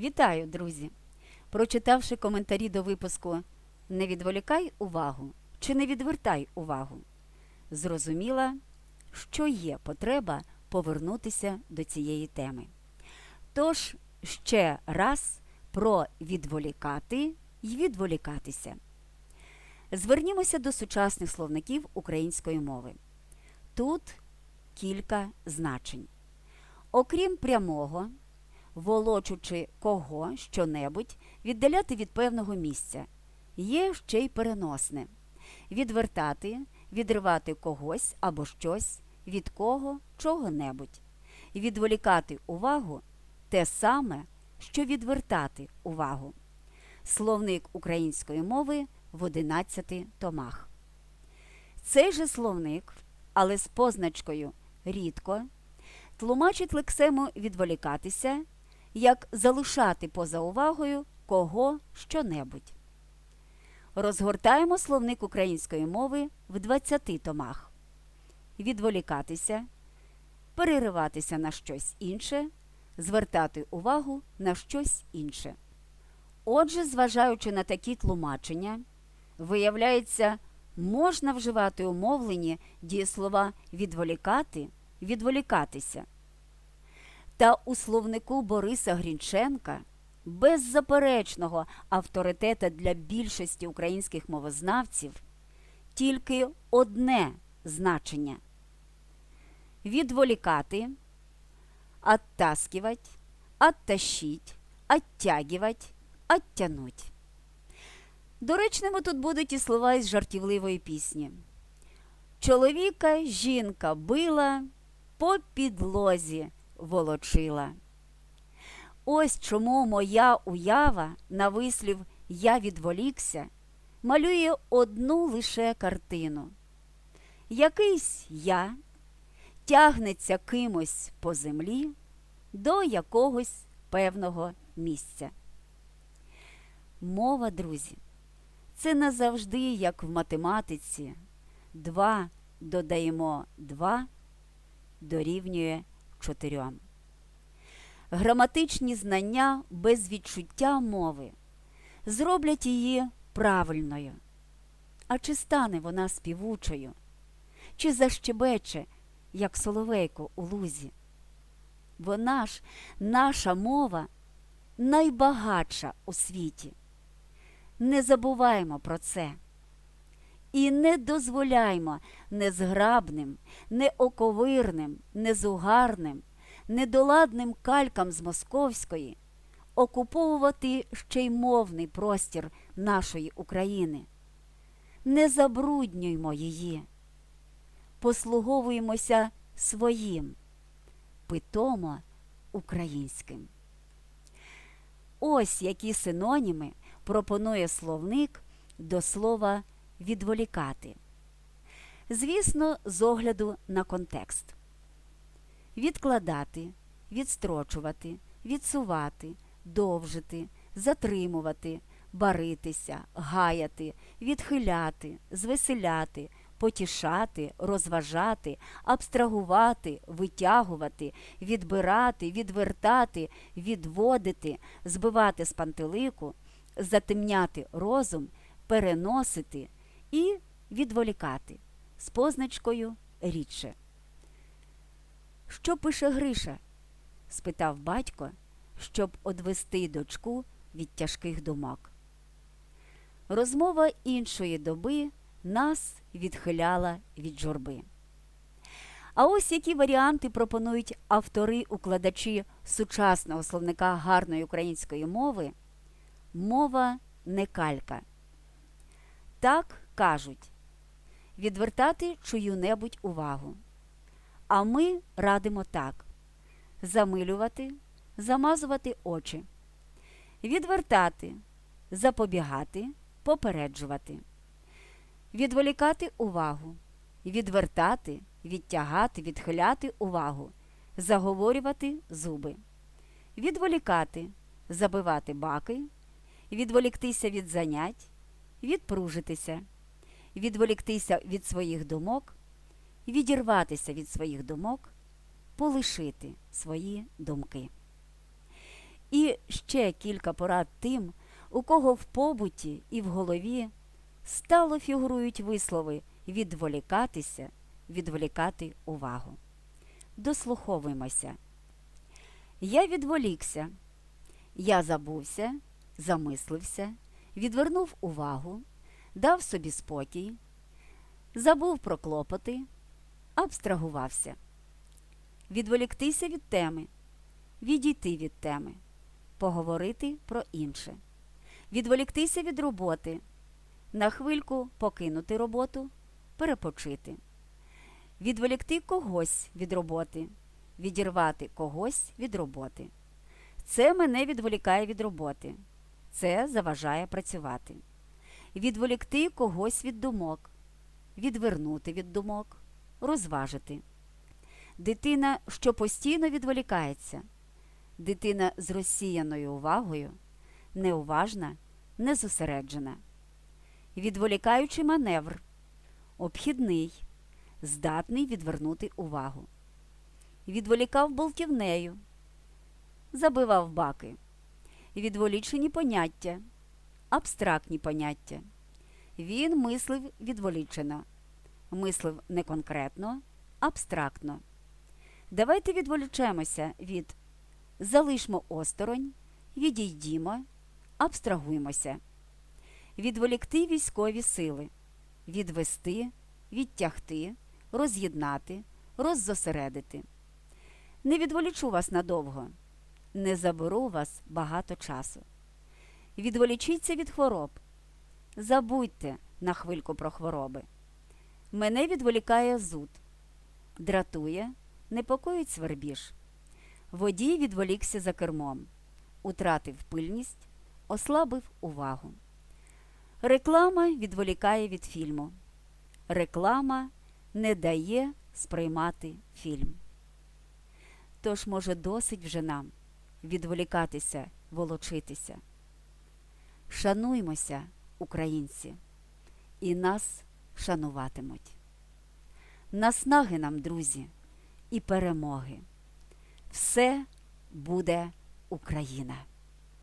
Вітаю, друзі! Прочитавши коментарі до випуску Не відволікай увагу чи не відвертай увагу, зрозуміла, що є потреба повернутися до цієї теми. Тож ще раз про відволікати й відволікатися. Звернімося до сучасних словників української мови. Тут кілька значень. Окрім прямого, волочучи кого що-небудь, віддаляти від певного місця. Є ще й переносне відвертати, відривати когось або щось, від кого чого-небудь. Відволікати увагу те саме, що відвертати увагу. Словник української мови в 11 томах. Цей же словник, але з позначкою рідко, тлумачить лексему відволікатися, як залишати поза увагою кого що-небудь. Розгортаємо словник української мови в 20 томах. Відволікатися, перериватися на щось інше, звертати увагу на щось інше. Отже, зважаючи на такі тлумачення, виявляється, можна вживати у мовленні дієслова відволікати, відволікатися. Та у словнику Бориса Грінченка, беззаперечного авторитета для більшості українських мовознавців, тільки одне значення відволікати, оттаскивать, оттащить, оттягивать, оттянуть. Доречними тут будуть і слова із жартівливої пісні. Чоловіка жінка била, по підлозі волочила. Ось чому моя уява на вислів Я відволікся малює одну лише картину. Якийсь я тягнеться кимось по землі до якогось певного місця. Мова, друзі, це не завжди, як в математиці. Два додаємо два дорівнює чотирьом. Граматичні знання без відчуття мови зроблять її правильною. А чи стане вона співучою, чи защебече, як соловейко у лузі? Вона ж, наша мова, найбагатша у світі. Не забуваймо про це. І не дозволяймо незграбним, неоковирним, незугарним, недоладним калькам з московської окуповувати ще й мовний простір нашої України. Не забруднюймо її, послуговуємося своїм, питомо українським. Ось які синоніми пропонує словник до слова відволікати. Звісно, з огляду на контекст. Відкладати, відстрочувати, відсувати, довжити, затримувати, баритися, гаяти, відхиляти, звеселяти, потішати, розважати, абстрагувати, витягувати, відбирати, відвертати, відводити, збивати з пантелику, затемняти розум, переносити і відволікати з позначкою рідше. Що пише Гриша? спитав батько, щоб одвести дочку від тяжких думок. Розмова іншої доби нас відхиляла від журби. А ось які варіанти пропонують автори-укладачі сучасного словника гарної української мови мова не калька. Так кажуть відвертати чию-небудь увагу. А ми радимо так: замилювати, замазувати очі, відвертати, запобігати, попереджувати, відволікати увагу, відвертати, відтягати, відхиляти увагу, заговорювати зуби, відволікати, забивати баки, відволіктися від занять, відпружитися, відволіктися від своїх думок відірватися від своїх думок, полишити свої думки. І ще кілька порад тим, у кого в побуті і в голові стало фігурують вислови відволікатися, відволікати увагу. Дослуховуємося. Я відволікся. Я забувся, замислився, відвернув увагу, дав собі спокій, забув про клопоти, абстрагувався. Відволіктися від теми, відійти від теми, поговорити про інше, відволіктися від роботи, на хвильку покинути роботу, перепочити, відволікти когось від роботи, відірвати когось від роботи. Це мене відволікає від роботи. Це заважає працювати. Відволікти когось від думок, відвернути від думок, розважити. Дитина, що постійно відволікається, дитина з розсіяною увагою, неуважна, незосереджена. Відволікаючий маневр, обхідний, здатний відвернути увагу. Відволікав болтівнею, забивав баки. Відволічені поняття, абстрактні поняття. Він мислив відволічено, мислив не конкретно, абстрактно. Давайте відволічемося від залишмо осторонь, відійдімо, абстрагуємося, відволікти військові сили, відвести, відтягти, роз'єднати, роззосередити. Не відволічу вас надовго, не заберу вас багато часу. Відволічіться від хвороб. Забудьте на хвильку про хвороби. Мене відволікає зуд, дратує, непокоїть свербіж. Водій відволікся за кермом, утратив пильність, ослабив увагу. Реклама відволікає від фільму. Реклама не дає сприймати фільм. Тож, може, досить вже нам відволікатися, волочитися. Шануймося, українці, і нас шануватимуть. Наснаги нам, друзі, і перемоги. Все буде Україна!